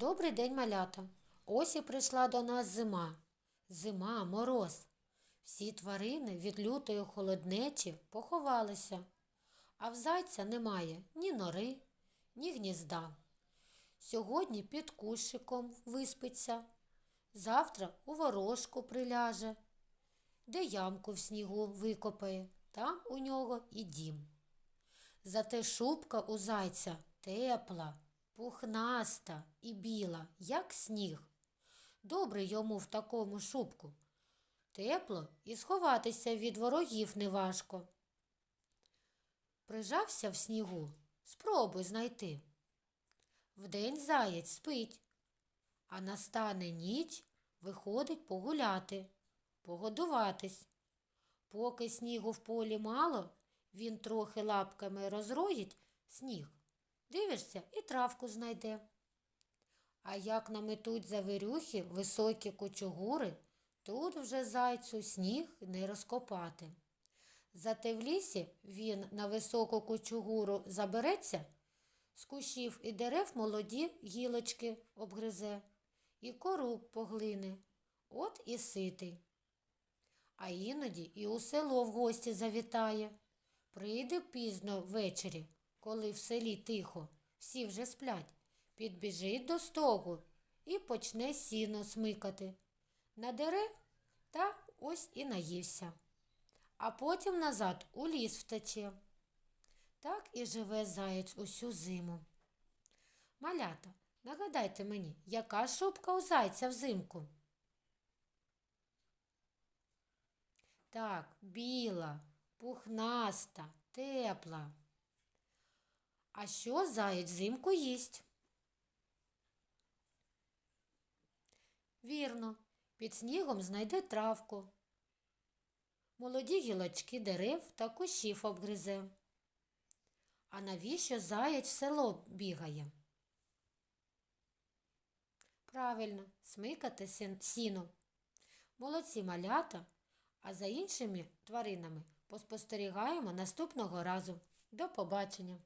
Добрий день, малята. Ось і прийшла до нас зима. Зима, мороз. Всі тварини від лютої холоднечі поховалися, а в зайця немає ні нори, ні гнізда. Сьогодні під кущиком виспиться, завтра у ворожку приляже, де ямку в снігу викопає, там у нього і дім. Зате шубка у зайця тепла, пухнаста і біла, як сніг. Добре йому в такому шубку. Тепло і сховатися від ворогів неважко. Прижався в снігу, спробуй знайти. Вдень заєць спить, а настане ніч виходить погуляти, погодуватись. Поки снігу в полі мало, він трохи лапками розроїть сніг. Дивишся і травку знайде. А як наметуть завирюхи високі кучугури, тут вже зайцю сніг не розкопати. Зате в лісі він на високу кучугуру забереться, з кущів і дерев молоді гілочки обгризе, і кору поглине, от і ситий. А іноді і у село в гості завітає. Прийде пізно ввечері, коли в селі тихо, всі вже сплять, підбіжить до стогу і почне сіно смикати. Надере та ось і наївся. А потім назад у ліс втече. Так і живе заєць усю зиму. Малята, нагадайте мені, яка шубка у зайця взимку? Так, біла, пухнаста, тепла. А що заєць взимку їсть? Вірно, під снігом знайде травку. Молоді гілочки дерев та кущів обгризе. А навіщо заєць в село бігає? Правильно, смикати сін- сіно. Молодці малята, а за іншими тваринами поспостерігаємо наступного разу. До побачення!